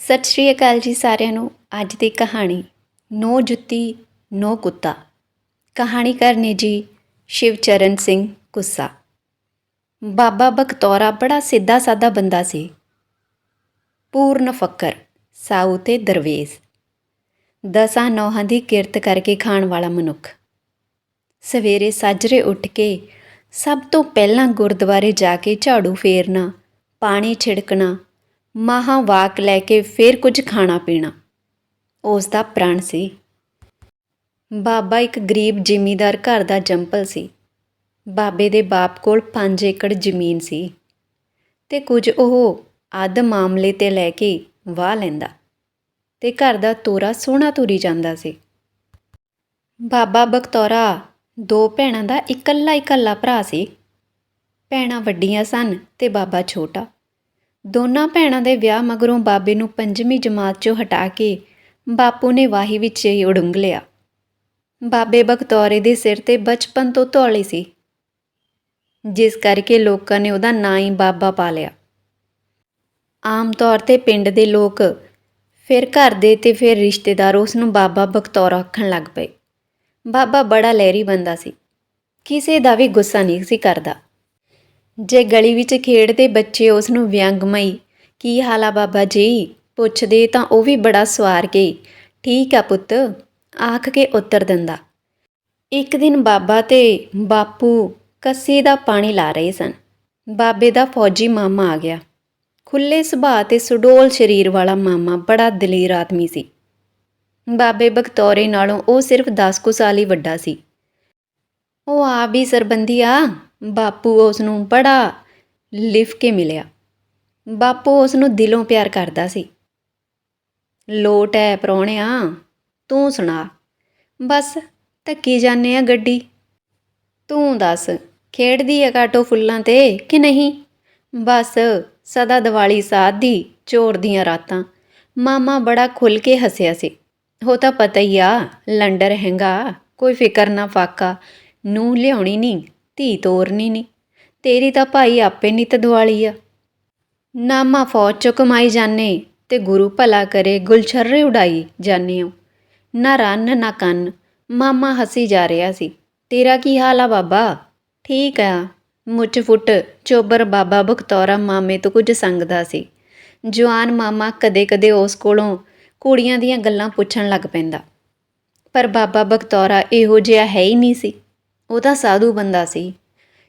ਸਤਿ ਸ਼੍ਰੀ ਅਕਾਲ ਜੀ ਸਾਰਿਆਂ ਨੂੰ। ਅੱਜ ਦੀ ਕਹਾਣੀ, ਨੋ ਜੁੱਤੀ, ਨੋ ਕੁੱਤਾ। ਕਹਾਣੀਕਾਰ ਨੇ ਜੀ ਸ਼ਿਵਚਰਨ ਸਿੰਘ ਕੁੱਸਾ ਬਾਬਾ ਬਖਤੌਰਾ ਬੜਾ ਸਿੱਧਾ ਸਾਦਾ ਬੰਦਾ ਸੀ। ਪੂਰਨ ਫਕਰ, ਸਾਊ ਤੇ ਦਰਵੇਜ਼ ਦਸਾਂ ਨੌਹਾਂ ਦੀ ਕਿਰਤ ਕਰਕੇ ਖਾਣ ਵਾਲਾ ਮਨੁੱਖ। ਸਵੇਰੇ ਸਾਜਰੇ ਉੱਠ ਕੇ ਸਭ ਤੋਂ ਪਹਿਲਾਂ ਗੁਰਦੁਆਰੇ ਜਾ ਕੇ ਝਾੜੂ ਫੇਰਨਾ, ਪਾਣੀ ਛਿੜਕਣਾ ਮਹਾਂ ਵਾਕ ਲੈ ਕੇ ਫਿਰ ਕੁਝ ਖਾਣਾ ਪੀਣਾ। ਉਸ ਦਾ ਪ੍ਰਣ ਸੀ। ਬਾਬਾ ਇੱਕ ਗਰੀਬ ਜ਼ਿਮੀਦਾਰ ਘਰ ਦਾ ਜੰਪਲ ਸੀ। ਬਾਬੇ ਦੇ ਬਾਪ ਕੋਲ 5 ਏਕੜ ਜ਼ਮੀਨ ਸੀ ਤੇ ਕੁਝ ਉਹ ਅੱਧ ਮਾਮਲੇ ਤੇ ਲੈ ਕੇ ਵਾਹ ਲੈਂਦਾ ਤੇ ਘਰ ਦਾ ਤੋਰਾ ਸੋਹਣਾ ਤੁਰੀ ਜਾਂਦਾ ਸੀ। ਬਾਬਾ ਬਖਤੌਰਾ ਦੋ ਭੈਣਾਂ ਦਾ ਇਕੱਲਾ ਇਕੱਲਾ ਭਰਾ ਸੀ। ਭੈਣਾਂ ਵੱਡੀਆਂ ਸਨ ਤੇ ਬਾਬਾ ਛੋਟਾ। ਦੋਨਾਂ ਭੈਣਾਂ ਦੇ ਵਿਆਹ ਮਗਰੋਂ ਬਾਬੇ ਨੂੰ ਪੰਜਵੀਂ ਜਮਾਤ 'ਚੋਂ ਹਟਾ ਕੇ ਬਾਪੂ ਨੇ ਵਾਹੀ ਵਿੱਚ ਹੀ ਉਡੰਗ ਲਿਆ। ਬਾਬੇ ਬਖਤੌਰੇ ਦੇ ਸਿਰ ਤੇ ਬਚਪਨ ਤੋਂ ਧੌਲੀ ਸੀ, ਜਿਸ ਕਰਕੇ ਲੋਕਾਂ ਨੇ ਉਹਦਾ ਨਾਂ ਹੀ ਬਾਬਾ ਪਾ ਲਿਆ। ਆਮ ਤੌਰ ਤੇ ਪਿੰਡ ਦੇ ਲੋਕ ਫਿਰ ਘਰ ਦੇ ਤੇ ਫਿਰ ਰਿਸ਼ਤੇਦਾਰ ਉਸ ਨੂੰ ਬਾਬਾ ਬਖਤੌਰਾ ਆਖਣ ਲੱਗ ਪਏ। ਬਾਬਾ ਬੜਾ ਲਹਿਰੀ ਬੰਦਾ ਸੀ, ਕਿਸੇ ਦਾ ਵੀ ਗੁੱਸਾ ਨਹੀਂ ਸੀ ਕਰਦਾ। ਜੇ ਗਲੀ ਵਿੱਚ ਖੇਡਦੇ ਬੱਚੇ ਉਸ ਨੂੰ ਵਿਅੰਗਮਈ, ਕੀ ਹਾਲ ਆ ਬਾਬਾ ਜੀ? ਪੁੱਛਦੇ ਤਾਂ ਉਹ ਵੀ ਬੜਾ ਸਵਾਰ ਕੇ ਠੀਕ ਆ ਪੁੱਤ, ਆਖ ਕੇ ਉੱਤਰ ਦਿੰਦਾ। ਇੱਕ ਦਿਨ ਬਾਬਾ ਤੇ ਬਾਪੂ ਕੱਸੇ ਦਾ ਪਾਣੀ ਲਾ ਰਹੇ ਸਨ। ਬਾਬੇ ਦਾ ਫੌਜੀ ਮਾਮਾ ਆ ਗਿਆ। ਖੁੱਲੇ ਸੁਭਾਅ ਤੇ ਸੁਡੋਲ ਸਰੀਰ ਵਾਲਾ ਮਾਮਾ ਬੜਾ ਦਲੇਰ ਆਦਮੀ ਸੀ। ਬਾਬੇ ਬਖਤੌਰੇ ਨਾਲੋਂ ਉਹ ਸਿਰਫ 10 ਕੁ ਸਾਲ ਹੀ ਵੱਡਾ ਸੀ। ਉਹ ਆ ਵੀ ਸਰਬੰਧੀ ਆ? ਬਾਪੂ ਉਸ ਨੂੰ ਬੜਾ ਲਿਫ ਕੇ ਮਿਲਿਆ। ਬਾਪੂ ਉਸ ਨੂੰ ਦਿਲੋਂ ਪਿਆਰ ਕਰਦਾ ਸੀ। ਲੋਟ ਹੈ ਪ੍ਰਾਹੁਣਿਆ, ਤੂੰ ਸੁਣਾ, ਬਸ ਧੱਕੀ ਜਾਣੇ ਆ ਗੱਡੀ। ਤੂੰ ਦੱਸ, ਖੇਡਦੀ ਆ ਕਾਟੋ ਫੁੱਲਾਂ ਤੇ ਕਿ ਨਹੀਂ? ਬਸ ਸਦਾ ਦੀਵਾਲੀ ਸਾਧ ਦੀ ਚੋਰ ਦੀਆਂ ਰਾਤਾਂ। ਮਾਮਾ ਬੜਾ ਖੁੱਲ ਕੇ ਹੱਸਿਆ ਸੀ। ਉਹ ਤਾਂ ਪਤਾ ਹੀ ਆ, ਲੰਡਰ ਹੈਗਾ, ਕੋਈ ਫਿਕਰ ਨਾ ਫਾਕਾ ਨੂੰ ਲਿਆਉਣੀ ਨਹੀਂ ਧੀ ਤੋਰਨੀ ਨਹੀਂ ਤੇਰੀ ਤਾਂ ਭਾਈ ਆਪੇ ਨਿਤ ਦਿਵਾਲੀ ਆ। ਨਾਮਾ ਫੌਜ ਚੋਂ ਕਮਾਈ ਜਾਣੇ ਤੇ ਗੁਰੂ ਭਲਾ ਕਰੇ ਗੁਲਛਰਰੇ ਉਡਾਈ ਜਾਣੇ ਹੋ ਨਾ ਰੰਨ, ਨਾ ਕੰਨ, ਮਾਮਾ ਹਸੀ ਜਾ ਰਿਹਾ ਸੀ। ਤੇਰਾ ਕੀ ਹਾਲ ਆ ਬਾਬਾ? ਠੀਕ ਆ। ਮੁੱਠ ਫੁੱਟ ਚੋਬਰ ਬਾਬਾ ਬਖਤੌਰਾ ਮਾਮੇ ਤੋਂ ਕੁਝ ਸੰਗਦਾ ਸੀ। ਜਵਾਨ ਮਾਮਾ ਕਦੇ-ਕਦੇ ਉਸ ਕੋਲੋਂ ਕੁੜੀਆਂ ਦੀਆਂ ਗੱਲਾਂ ਪੁੱਛਣ ਲੱਗ ਪੈਂਦਾ। ਪਰ ਬਾਬਾ ਬਖਤੌਰਾ ਇਹੋ ਜਿਹਾ ਹੈ ਹੀ ਨਹੀਂ ਸੀ। ਉਹ ਤਾਂ ਸਾਧੂ ਬੰਦਾ ਸੀ।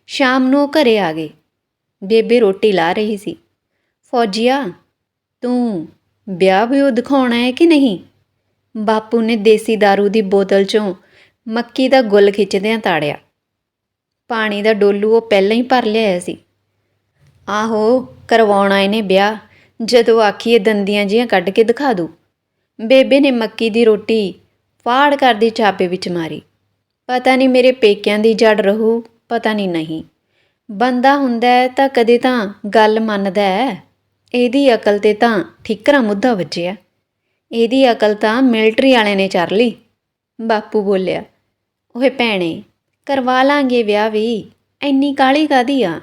ਸ਼ਾਮ ਨੂੰ ਉਹ ਘਰੇ ਆ ਗਏ। ਬੇਬੇ ਰੋਟੀ ਲਾ ਰਹੀ ਸੀ। ਫੌਜੀਆ, ਤੂੰ ਵਿਆਹ ਵੀ ਉਹ ਦਿਖਾਉਣਾ ਹੈ ਕਿ ਨਹੀਂ? ਬਾਪੂ ਨੇ ਦੇਸੀ दारू ਦੀ ਬੋਤਲ ਚੋਂ ਮੱਕੀ ਦਾ ਗੁੱਲ ਖਿੱਚਦਿਆਂ ਤਾੜਿਆ। ਪਾਣੀ ਦਾ ਡੋਲੂ ਉਹ ਪਹਿਲਾਂ ਹੀ ਭਰ ਲਿਆਇਆ ਸੀ। ਆਹੋ, ਕਰਵਾਉਣਾ ਇਹਨੇ ਵਿਆਹ। ਜਦੋਂ ਆਖੀਏ ਦੰਦੀਆਂ ਜੀਆਂ ਕੱਢ ਕੇ ਦਿਖਾ ਦੂ। ਬੇਬੇ ਨੇ ਮੱਕੀ ਦੀ ਰੋਟੀ ਫਾੜ ਕਰਦੀ ਚਾਪੇ ਵਿੱਚ ਮਾਰੀ। ਪਤਾ ਨਹੀਂ ਮੇਰੇ ਪੇਕਿਆਂ ਦੀ ਜੜ ਰਹੂ, ਪਤਾ ਨਹੀਂ ਨਹੀਂ। ਬੰਦਾ ਹੁੰਦਾ ਤਾਂ ਕਦੇ ਤਾਂ ਗੱਲ ਮੰਨਦਾ ਹੈ। ਇਹਦੀ ਅਕਲ ਤੇ ਤਾਂ ਠਿਕਰਾ ਮੁੱਦਾ ਵੱਜਿਆ। ਇਹਦੀ ਅਕਲ ਤਾਂ ਮਿਲਟਰੀ ਵਾਲੇ ਨੇ ਚਰ ਲਈ। ਬਾਪੂ ਬੋਲਿਆ, ਓਏ ਭੈਣੇ, ਕਰਵਾ ਲਾਂਗੇ ਵਿਆਹ ਵੀ ਐਨੀ ਕਾਲੀ ਕਾਦੀ ਆ?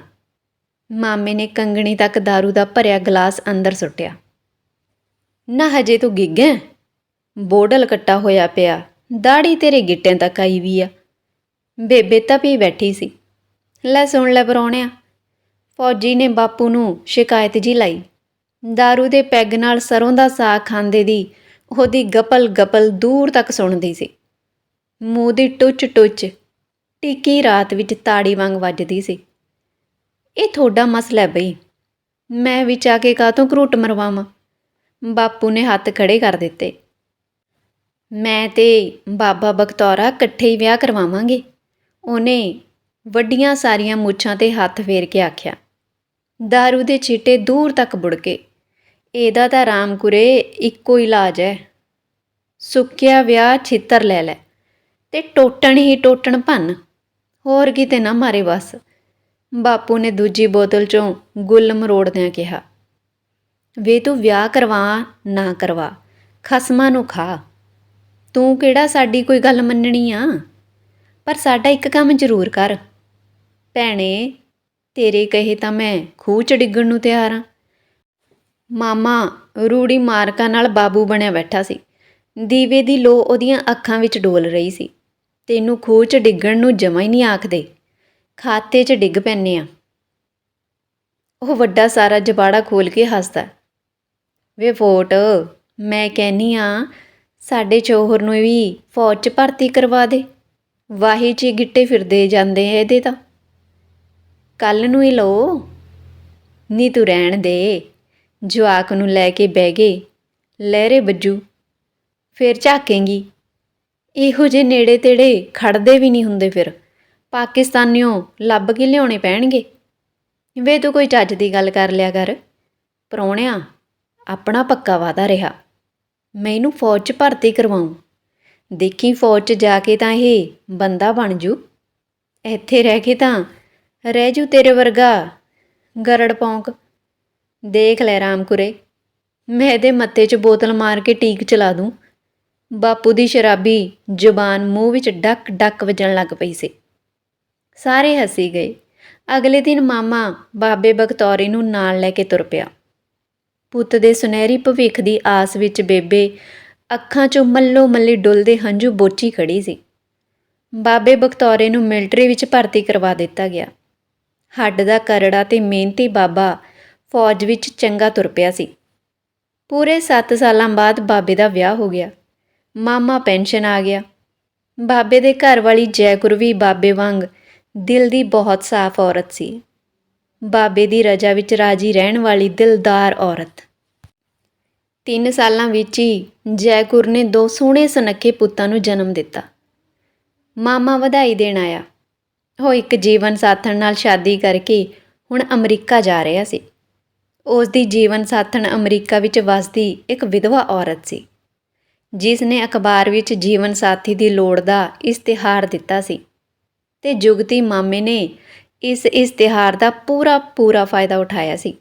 ਮਾਮੇ ਨੇ ਕੰਗਣੀ ਤੱਕ दारू ਦਾ ਭਰਿਆ ਗਲਾਸ ਅੰਦਰ ਸੁੱਟਿਆ। ਨਾ ਹਜੇ ਤੂੰ ਗਿੱਗੈ ਬੋਡਲ ਕੱਟਾ ਹੋਇਆ ਪਿਆ ਦਾੜੀ ਤੇਰੇ ਗਿੱਟਿਆਂ ਤੱਕ ਆਈ ਵੀ ਆ। ਬੇਬੇ ਤਾਂ ਵੀ ਬੈਠੀ ਸੀ। ਲੈ ਸੁਣ ਲੈ ਪਰੌਣਿਆ ਫੌਜੀ ਨੇ ਬਾਪੂ ਨੂੰ ਸ਼ਿਕਾਇਤ ਜੀ ਲਾਈ। दारू ਦੇ ਪੈਗ ਨਾਲ ਸਰੋਂ ਦਾ ਸਾਗ ਖਾਂਦੇ ਦੀ ਉਹਦੀ ਗਪਲ ਗਪਲ ਦੂਰ ਤੱਕ ਸੁਣਦੀ ਸੀ। ਮੂੰਹ ਦੀ ਟੁੱਚ ਟੁੱਚ ਟਿੱਕੀ ਰਾਤ ਵਿੱਚ ਤਾੜੀ ਵਾਂਗ ਵੱਜਦੀ ਸੀ। ਇਹ ਤੁਹਾਡਾ ਮਸਲਾ ਹੈ ਬਈ, ਮੈਂ ਵਿੱਚ ਆ ਕੇ ਕਾਹਤੋਂ ਘਰੂਟ ਮਰਵਾਵਾਂ? ਬਾਪੂ ਨੇ ਹੱਥ ਖੜੇ ਕਰ ਦਿੱਤੇ। ਮੈਂ ਤੇ ਬਾਬਾ ਬਖਤੌਰਾ ਇਕੱਠੇ ਹੀ ਵਿਆਹ ਕਰਵਾਵਾਂਗੇ। ਉਹਨੇ ਵੱਡੀਆਂ ਸਾਰੀਆਂ ਮੁੱਛਾਂ ਤੇ ਹੱਥ ਫੇਰ ਕੇ ਆਖਿਆ दारू ਦੇ ਛਿੱਟੇ ਦੂਰ ਤੱਕ ਬੁੜਕੇ ਇਹਦਾ ਤਾਂ ਰਾਮਕੁਰੇ ਇੱਕੋ ਇਲਾਜ ਹੈ ਸੁੱਕਿਆ ਵਿਆਹ ਛਿੱਤਰ ਲੈ ਲੈ ਤੇ ਟੋਟਣ ਹੀ ਟੋਟਣ ਭੰਨ, ਹੋਰ ਕਿਤੇ ਨਾ ਮਾਰੇ ਬਸ ਬਾਪੂ ਨੇ ਦੂਜੀ ਬੋਤਲ ਚੋਂ ਗੁੱਲ ਮਰੋੜਦਿਆਂ ਕਿਹਾ, ਵੇ ਤੂੰ ਵਿਆਹ ਕਰਵਾ, ਨਾ ਕਰਵਾ, ਖਸਮਾਂ ਨੂੰ ਖਾ। ਤੂੰ ਕਿਹੜਾ ਸਾਡੀ ਕੋਈ ਗੱਲ ਮੰਨਣੀ ਆ? ਪਰ ਸਾਡਾ ਇੱਕ ਕੰਮ ਜ਼ਰੂਰ ਕਰ। ਭੈਣੇ, ਤੇਰੇ ਕਹੇ ਤਾਂ ਮੈਂ ਖੂਹ ਚ ਡਿੱਗਣ ਨੂੰ ਤਿਆਰ ਆ। ਮਾਮਾ ਰੂੜੀ ਮਾਰਕਾ ਨਾਲ ਬਾਬੂ ਬਣਿਆ ਬੈਠਾ ਸੀ। ਦੀਵੇ ਦੀ ਲੋ ਉਹਦੀਆਂ ਅੱਖਾਂ ਵਿੱਚ ਡੋਲ ਰਹੀ ਸੀ। ਤੈਨੂੰ ਖੂਹ 'ਚ ਡਿੱਗਣ ਨੂੰ ਜਮਾ ਹੀ ਨਹੀਂ ਆਖਦੇ। ਖਾਤੇ 'ਚ ਡਿੱਗ ਪੈਨੇ ਆ। ਉਹ ਵੱਡਾ ਸਾਰਾ ਜਬਾੜਾ ਖੋਲ ਕੇ ਹੱਸਦਾ ਵੇ ਵੋਟ ਮੈਂ ਕਹਿਨੀ ਆ, ਸਾਡੇ ਚੋਹਰ ਨੂੰ ਵੀ ਫੌਜ 'ਚ ਭਰਤੀ ਕਰਵਾ ਦੇ। ਵਾਹੀ 'ਚ ਗਿੱਟੇ ਫਿਰਦੇ ਜਾਂਦੇ ਆ ਇਹਦੇ ਤਾਂ। ਕੱਲ ਨੂੰ ਹੀ ਲਓ। ਨੀ ਤੂੰ ਰਹਿਣ ਦੇ। ਜਵਾਕ ਨੂੰ ਲੈ ਕੇ ਬਹਿ ਗਏ। ਲਹਿਰੇ ਬੱਜੂ। ਫਿਰ ਝਾਕੇਂਗੀ। ਇਹੋ ਜਿਹੇ ਨੇੜੇ ਤੇੜੇ ਖੜਦੇ ਵੀ ਨਹੀਂ ਹੁੰਦੇ ਫਿਰ। ਪਾਕਿਸਤਾਨੀਓ ਲੱਭ ਕੇ ਲਿਆਉਣੇ ਪੈਣਗੇ। ਵੇ ਤੂੰ ਕੋਈ ਚੱਜ ਦੀ ਗੱਲ ਕਰ ਲਿਆ ਕਰ। ਪ੍ਰਾਹੁਣਿਆ, ਆਪਣਾ ਪੱਕਾ ਵਾਦਾ ਰਿਹਾ। ਮੈਂ ਇਹਨੂੰ ਫੌਜ 'ਚ ਭਰਤੀ ਕਰਵਾਉਂ ਦੇਖੀ ਫੌਜ 'ਚ ਜਾ ਕੇ ਤਾਂ ਇਹ ਬੰਦਾ ਬਣ ਜੂ। ਇੱਥੇ ਰਹਿ ਕੇ ਤਾਂ ਰਹਿ ਜੂ ਤੇਰੇ ਵਰਗਾ। ਗਰੜ ਪੌਂਕ। ਦੇਖ ਲੈ ਰਾਮਕੁਰੇ, ਮੈਂ ਇਹਦੇ ਮੱਥੇ 'ਚ ਬੋਤਲ ਮਾਰ ਕੇ ਟੀਕ ਚਲਾ ਦੂੰ। ਬਾਪੂ ਦੀ ਸ਼ਰਾਬੀ ਜ਼ੁਬਾਨ ਮੂੰਹ ਵਿੱਚ ਡੱਕ ਡੱਕ ਵੱਜਣ ਲੱਗ ਪਈ ਸੀ। ਸਾਰੇ ਹੱਸੀ ਗਏ। ਅਗਲੇ ਦਿਨ ਮਾਮਾ ਬਾਬੇ ਬਗਤੌਰੀ ਨੂੰ ਨਾਲ ਲੈ ਕੇ ਤੁਰ ਪਿਆ। ਪੁੱਤ ਦੇ ਸੁਨਹਿਰੀ ਭਵਿੱਖ ਦੀ ਆਸ ਵਿੱਚ ਬੇਬੇ ਅੱਖਾਂ 'ਚੋਂ ਮੱਲੋ ਮੱਲੀ ਡੁੱਲਦੇ ਹੰਝੂ ਬੋਚੀ ਖੜੀ ਸੀ। ਬਾਬੇ ਬਗਤੌਰੇ ਨੂੰ ਮਿਲਟਰੀ ਵਿੱਚ ਭਰਤੀ ਕਰਵਾ ਦਿੱਤਾ ਗਿਆ। ਹੱਡ ਦਾ ਕਰੜਾ ਤੇ ਮਿਹਨਤੀ ਬਾਬਾ ਫੌਜ ਵਿੱਚ ਚੰਗਾ ਤੁਰ ਪਿਆ ਸੀ। ਪੂਰੇ 7 ਸਾਲਾਂ ਬਾਅਦ ਬਾਬੇ ਦਾ ਵਿਆਹ ਹੋ ਗਿਆ। ਮਾਮਾ ਪੈਨਸ਼ਨ ਆ ਗਿਆ। ਬਾਬੇ ਦੇ ਘਰ ਵਾਲੀ ਜੈਕੁਰ ਵੀ ਬਾਬੇ ਵਾਂਗ ਦਿਲ ਦੀ ਬਹੁਤ ਸਾਫ਼ ਔਰਤ ਸੀ। ਬਾਬੇ ਦੀ ਰਜਾ ਵਿੱਚ ਰਾਜੀ ਰਹਿਣ ਵਾਲੀ ਦਿਲਦਾਰ ਔਰਤ। ਤਿੰਨ ਸਾਲਾਂ ਵਿੱਚ ਹੀ ਜੈਕੁਰ ਨੇ ਦੋ ਸੋਹਣੇ ਸੁਨੱਖੇ ਪੁੱਤਾਂ ਨੂੰ ਜਨਮ ਦਿੱਤਾ। ਮਾਮਾ ਵਧਾਈ ਦੇਣ ਆਇਆ। ਉਹ ਇੱਕ ਜੀਵਨ ਸਾਥਣ ਨਾਲ ਸ਼ਾਦੀ ਕਰਕੇ ਹੁਣ ਅਮਰੀਕਾ ਜਾ ਰਿਹਾ ਸੀ। ਉਸ ਦੀ ਜੀਵਨ ਸਾਥਣ ਅਮਰੀਕਾ ਵਿੱਚ ਵਸਦੀ ਇੱਕ ਵਿਧਵਾ ਔਰਤ ਸੀ, ਜਿਸ ਨੇ ਅਖਬਾਰ ਵਿੱਚ ਜੀਵਨ ਸਾਥੀ ਦੀ ਲੋੜ ਦਾ ਇਸ਼ਤਿਹਾਰ ਦਿੱਤਾ ਸੀ ਤੇ ਜੁਗਤੀ ਮਾਮੇ ਨੇ ਇਸ ਇਸ਼ਤਿਹਾਰ ਦਾ ਪੂਰਾ ਪੂਰਾ ਫਾਇਦਾ ਉਠਾਇਆ ਸੀ।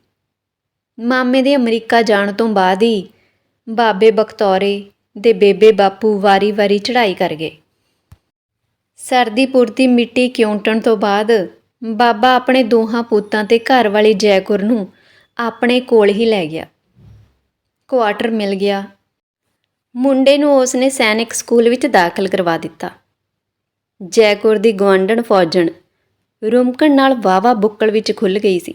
ਮਾਮੇ ਦੇ ਅਮਰੀਕਾ ਜਾਣ ਤੋਂ ਬਾਅਦ ਹੀ ਬਾਬੇ ਬਖਤੌਰੇ ਦੇ ਬੇਬੇ ਬਾਪੂ ਵਾਰੀ-ਵਾਰੀ ਚੜ੍ਹਾਈ ਕਰ ਗਏ। ਸਰਦੀ ਪੁਰਤੀ ਮਿੱਟੀ ਕਿਉਂਟਣ ਤੋਂ ਬਾਅਦ ਬਾਬਾ ਆਪਣੇ ਦੋਹਾਂ ਪੁੱਤਾਂ ਤੇ ਘਰ ਵਾਲੀ ਜੈਕੁਰ ਨੂੰ ਆਪਣੇ ਕੋਲ ਹੀ ਲੈ ਗਿਆ। ਕੁਆਟਰ ਮਿਲ ਗਿਆ। ਮੁੰਡੇ ਨੂੰ ਉਸਨੇ ਸੈਨਿਕ ਸਕੂਲ ਵਿੱਚ ਦਾਖਲ ਕਰਵਾ ਦਿੱਤਾ। ਜੈਕੁਰ ਦੀ ਗਵਾਂਢਣ ਫੌਜਣ ਰੁਮਕਣ ਨਾਲ ਵਾਵਾ ਬੁੱਕਲ ਵਿੱਚ ਖੁੱਲ ਗਈ ਸੀ।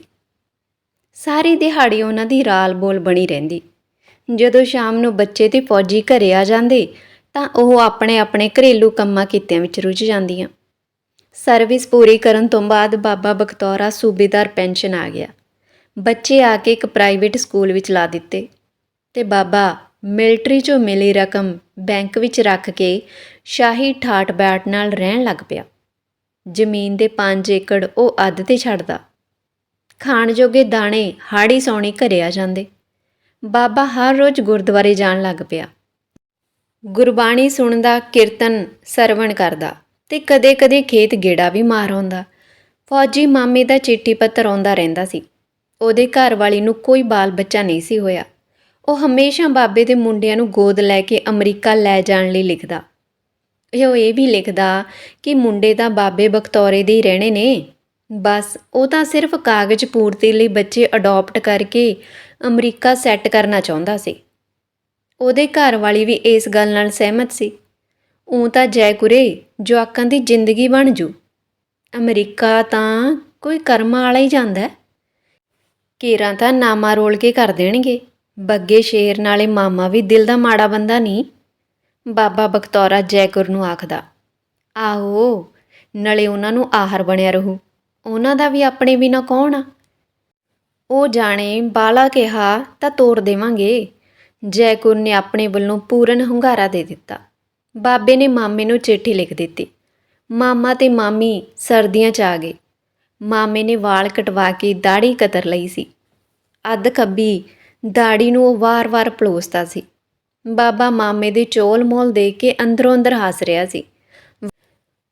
ਸਾਰੀ ਦਿਹਾੜੀ ਉਹਨਾਂ ਦੀ ਰਾਲ ਬੋਲ ਬਣੀ ਰਹਿੰਦੀ। ਜਦੋਂ ਸ਼ਾਮ ਨੂੰ ਬੱਚੇ ਤੇ ਫੌਜੀ ਘਰੇ ਆ ਜਾਂਦੇ, ਤਾਂ ਉਹ ਆਪਣੇ ਆਪਣੇ ਘਰੇਲੂ ਕੰਮਾਂ ਕਿੱਤਿਆਂ ਵਿੱਚ ਰੁੱਝ ਜਾਂਦੀਆਂ। ਸਰਵਿਸ ਪੂਰੀ ਕਰਨ ਤੋਂ ਬਾਅਦ ਬਾਬਾ ਬਖਤੌਰਾ ਸੂਬੇਦਾਰ ਪੈਨਸ਼ਨ ਆ ਗਿਆ। ਬੱਚੇ ਆ ਕੇ ਇੱਕ ਪ੍ਰਾਈਵੇਟ ਸਕੂਲ ਵਿੱਚ ਲਾ ਦਿੱਤੇ ਤੇ ਬਾਬਾ ਮਿਲਟਰੀ 'ਚੋਂ ਮਿਲੀ ਰਕਮ ਬੈਂਕ ਵਿੱਚ ਰੱਖ ਕੇ ਸ਼ਾਹੀ ਠਾਠ ਬੈਠ ਨਾਲ ਰਹਿਣ ਲੱਗ ਪਿਆ। ਜ਼ਮੀਨ ਦੇ 5 ਏਕੜ ਉਹ ਅੱਧ ਤੇ ਛੱਡਦਾ। ਖਾਣ ਜੋਗੇ ਦਾਣੇ ਹਾੜੀ ਸੌਣੀ ਘਰੇ ਆ ਜਾਂਦੇ। ਬਾਬਾ ਹਰ ਰੋਜ਼ ਗੁਰਦੁਆਰੇ ਜਾਣ ਲੱਗ ਪਿਆ। ਗੁਰਬਾਣੀ ਸੁਣਦਾ, ਕੀਰਤਨ, ਸਰਵਣ ਕਰਦਾ ਤੇ ਕਦੇ-ਕਦੇ ਖੇਤ ਗੇੜਾ ਵੀ ਮਾਰ ਆਉਂਦਾ। ਫੌਜੀ ਮਾਮੇ ਦਾ ਚਿੱਠੀ ਪੱਤਰ ਆਉਂਦਾ ਰਹਿੰਦਾ ਸੀ। ਉਹਦੇ ਘਰ ਵਾਲੀ ਨੂੰ ਕੋਈ ਬਾਲ ਬੱਚਾ ਨਹੀਂ ਸੀ ਹੋਇਆ। ਉਹ ਹਮੇਸ਼ਾ ਬਾਬੇ ਦੇ ਮੁੰਡਿਆਂ ਨੂੰ ਗੋਦ ਲੈ ਕੇ ਅਮਰੀਕਾ ਲੈ ਜਾਣ ਲਈ ਲਿਖਦਾ। ਇਹ ਉਹ ਇਹ ਵੀ ਲਿਖਦਾ ਕਿ ਮੁੰਡੇ ਤਾਂ ਬਾਬੇ ਬਖਤੌਰੇ ਦੇ ਹੀ ਰਹਿਣੇ ਨੇ। ਬਸ ਉਹ ਤਾਂ ਸਿਰਫ ਕਾਗਜ਼ ਪੂਰਤੀ ਲਈ ਬੱਚੇ ਅਡਾਪਟ ਕਰਕੇ ਅਮਰੀਕਾ ਸੈੱਟ ਕਰਨਾ ਚਾਹੁੰਦਾ ਸੀ। ਉਹਦੇ ਘਰ ਵਾਲੀ ਵੀ ਇਸ ਗੱਲ ਨਾਲ ਸਹਿਮਤ ਸੀ। ਉਹ ਤਾਂ ਜੈਕੁਰੇ ਜਵਾਕਾਂ ਦੀ ਜ਼ਿੰਦਗੀ ਬਣ ਜੂ। ਅਮਰੀਕਾ ਤਾਂ ਕੋਈ ਕਰਮਾਂ ਵਾਲਾ ਹੀ ਜਾਂਦਾ ਕੇਰਾਂ ਤਾਂ ਨਾਮਾ ਰੋਲ ਕੇ ਕਰ ਦੇਣਗੇ। ਬੱਗੇ ਸ਼ੇਰ ਨਾਲੇ ਮਾਮਾ ਵੀ ਦਿਲ ਦਾ ਮਾੜਾ ਬੰਦਾ ਨਹੀਂ। ਬਾਬਾ ਬਖਤੌਰਾ ਜੈਕੁਰ ਨੂੰ ਆਖਦਾ, ਆਹੋ, ਨਲੇ ਉਹਨਾਂ ਨੂੰ ਆਹਰ ਬਣਿਆ ਰਹੂ। ਉਹਨਾਂ ਦਾ ਵੀ ਆਪਣੇ ਬਿਨਾ ਕੌਣ ਆ? ਉਹ ਜਾਣੇ ਬਾਲਾ ਕਿਹਾ, ਤਾਂ ਤੋੜ ਦੇਵਾਂਗੇ। ਜੈਕੁਰ ਨੇ ਆਪਣੇ ਵੱਲੋਂ ਪੂਰਨ ਹੁੰਗਾਰਾ ਦੇ ਦਿੱਤਾ। ਬਾਬੇ ਨੇ ਮਾਮੇ ਨੂੰ ਚਿੱਠੀ ਲਿਖ ਦਿੱਤੀ। ਮਾਮਾ ਤੇ ਮਾਮੀ ਸਰਦੀਆਂ 'ਚ ਆ ਗਏ। ਮਾਮੇ ਨੇ ਵਾਲ ਕਟਵਾ ਕੇ ਦਾੜੀ ਕਤਰ ਲਈ ਸੀ। ਅੱਧ ਖੱਬੀ ਦਾੜੀ ਨੂੰ ਉਹ ਵਾਰ-ਵਾਰ ਪਲੋਸਦਾ ਸੀ। ਬਾਬਾ ਮਾਮੇ ਦੇ ਚੋਲ ਮੋਲ ਦੇਖ ਕੇ ਅੰਦਰੋਂ ਅੰਦਰ ਹੱਸ ਰਿਹਾ ਸੀ।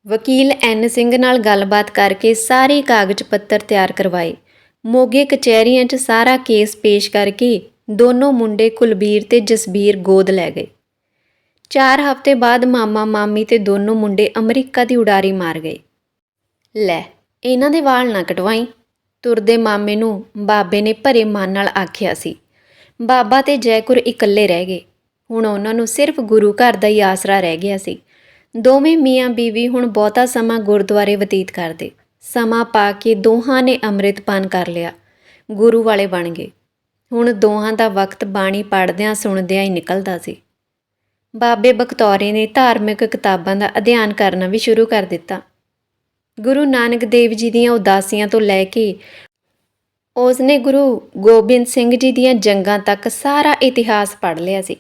ਵਕੀਲ ਐਨ ਸਿੰਘ ਨਾਲ ਗੱਲਬਾਤ ਕਰਕੇ ਸਾਰੇ ਕਾਗਜ਼ ਪੱਤਰ ਤਿਆਰ ਕਰਵਾਏ। ਮੋਗੇ ਕਚਹਿਰੀਆਂ 'ਚ ਸਾਰਾ ਕੇਸ ਪੇਸ਼ ਕਰਕੇ ਦੋਨੋਂ ਮੁੰਡੇ ਕੁਲਬੀਰ ਤੇ ਜਸਬੀਰ ਗੋਦ ਲੈ ਗਏ। 4 ਹਫ਼ਤੇ ਬਾਅਦ ਮਾਮਾ ਮਾਮੀ ਤੇ ਦੋਨੋਂ ਮੁੰਡੇ ਅਮਰੀਕਾ ਦੀ ਉਡਾਰੀ ਮਾਰ ਗਏ। ਲੈ, ਇਹਨਾਂ ਦੇ ਵਾਲ ਨਾ ਕਟਵਾਈ। ਤੁਰਦੇ ਮਾਮੇ ਨੂੰ ਬਾਬੇ ਨੇ ਭਰੇ ਮਨ ਨਾਲ ਆਖਿਆ ਸੀ। ਬਾਬਾ ਤੇ ਜੈਕੁਰ ਇਕੱਲੇ ਰਹਿ ਗਏ। ਹੁਣ ਉਹਨਾਂ ਨੂੰ ਸਿਰਫ ਗੁਰੂ ਘਰ ਦਾ ਹੀ ਆਸਰਾ ਰਹਿ ਗਿਆ ਸੀ। ਦੋਵੇਂ ਮੀਆਂ ਬੀਵੀ ਹੁਣ ਬਹੁਤਾ ਸਮਾਂ ਗੁਰਦੁਆਰੇ ਬਤੀਤ ਕਰਦੇ। ਸਮਾਂ ਪਾ ਕੇ ਦੋਹਾਂ ਨੇ ਅੰਮ੍ਰਿਤਪਾਨ ਕਰ ਲਿਆ। ਗੁਰੂ ਵਾਲੇ ਬਣ ਗਏ। ਹੁਣ ਦੋਹਾਂ ਦਾ ਵਕਤ ਬਾਣੀ ਪੜ੍ਹਦਿਆਂ ਸੁਣਦਿਆਂ ਹੀ ਨਿਕਲਦਾ ਸੀ। ਬਾਬੇ ਬਖਤੌਰੇ ਨੇ ਧਾਰਮਿਕ ਕਿਤਾਬਾਂ ਦਾ ਅਧਿਐਨ ਕਰਨਾ ਵੀ ਸ਼ੁਰੂ ਕਰ ਦਿੱਤਾ। ਗੁਰੂ ਨਾਨਕ ਦੇਵ ਜੀ ਦੀਆਂ ਉਦਾਸੀਆਂ ਤੋਂ ਲੈ ਕੇ ਉਸਨੇ ਗੁਰੂ ਗੋਬਿੰਦ ਸਿੰਘ ਜੀ ਦੀਆਂ ਜੰਗਾਂ ਤੱਕ ਸਾਰਾ ਇਤਿਹਾਸ ਪੜ੍ਹ ਲਿਆ ਸੀ।